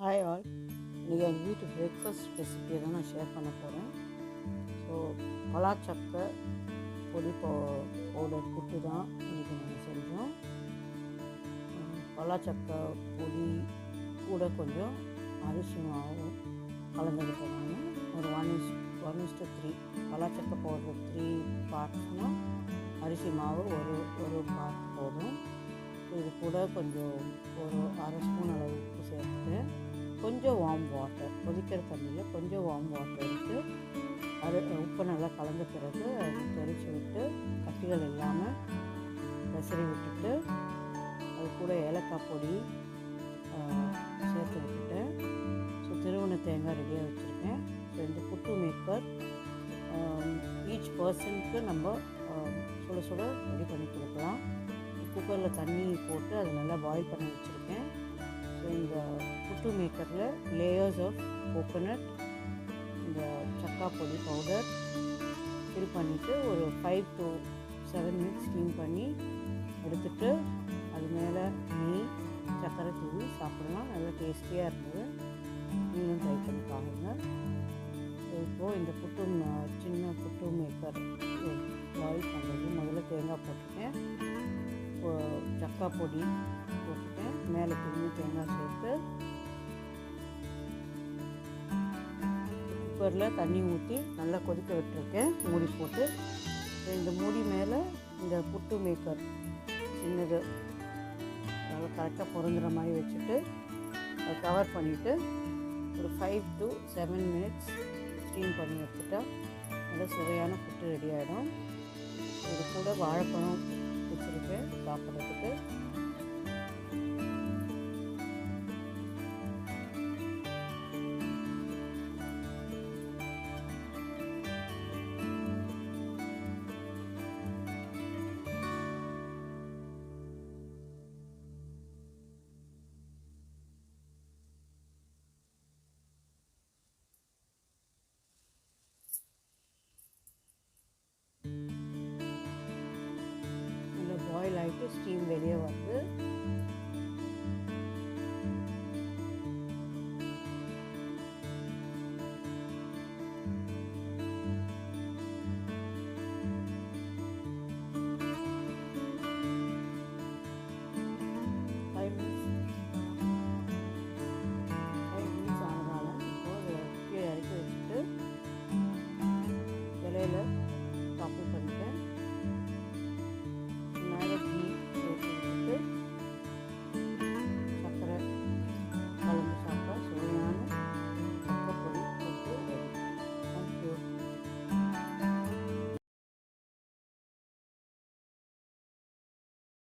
Hi all இன்றைக்கி எங்கள் வீட்டு பிரேக்ஃபாஸ்ட் ரெசிபியை தான் நான் ஷேர் பண்ண போகிறேன் ஸோ பலாச்சக்கை பொடி போ பவுடர் புட்டு தான் இன்றைக்கி நாங்கள் செஞ்சோம். பலாச்சக்கை பொடி கூட கொஞ்சம் அரிசி மாவும் கலந்துக்கிட்டேன் நான். ஒரு one is one is to three பலாச்சக்கை powder three பார்ட்ஸ்னால் அரிசி மாவு ஒரு ஒரு பார்ட் போதும். இது கூட கொஞ்சம் ஒரு அரை ஸ்பூன் அளவு உப்பு சேர்த்து கொஞ்சம் வார்ம் வாட்டர் கொதிக்கிற தண்ணியில் கொஞ்சம் வார்ம் வாட்டர் எடுத்து அது உப்பு நல்லா கலந்த பிறகு அது விட்டு கட்டிகள் இல்லாமல் பெசரி விட்டுட்டு அது கூட ஏலக்காய் பொடி சேர்த்து விட்டுட்டேன் ஸோ திருவண்ண தேங்காய் ரெடியாக வச்சுருக்கேன். ரெண்டு புட்டு மேக்கர் ஈச் பர்சனுக்கு நம்ம சுட சுட ரெடி பண்ணி கொடுக்கலாம். குக்கரில் தண்ணி போட்டு அதை நல்லா பாயில் பண்ணி வச்சுருக்கேன். ஸோ இந்த டூ மேக்கரில் லேயர்ஸ் ஆஃப் கோகோனட் இந்த சக்கா பொடி பவுடர் ஃபில் பண்ணிவிட்டு ஒரு five to seven minutes steam பண்ணி எடுத்துட்டு அது மேலே நெய் சக்கரை தூவி சாப்பிடலாம். நல்லா டேஸ்டியாக இருந்தது. நீங்களும் ட்ரை பண்ணி பாருங்கள் இப்போது இந்த புட்டு சின்ன புட்டு மேக்கர் பாயில் பண்ணுறது முதல்ல தேங்காய் போட்டுருக்கேன் சக்கா பொடி போட்டுட்டேன். மேலே திரும்பி தேங்காய் சேர்த்து குக்கரில் தண்ணி ஊற்றி நல்லா கொதிக்க விட்டுருக்கேன். மூடி போட்டு இந்த மூடி மேலே இந்த புட்டு மேக்கர் சின்னது. நல்லா கரெக்டாக பொருந்துகிற மாதிரி வச்சுட்டு அதை கவர் பண்ணிவிட்டு ஒரு five to seven minutes steam பண்ணி எடுத்துட்டா நல்ல சுவையான புட்டு ரெடி ஆகிடும் இது கூட வாழைப்பழம் வச்சுருக்கேன் சாப்பிட்றதுக்கு. ஆகிட்டு ஸ்டீம் வெளியே வந்து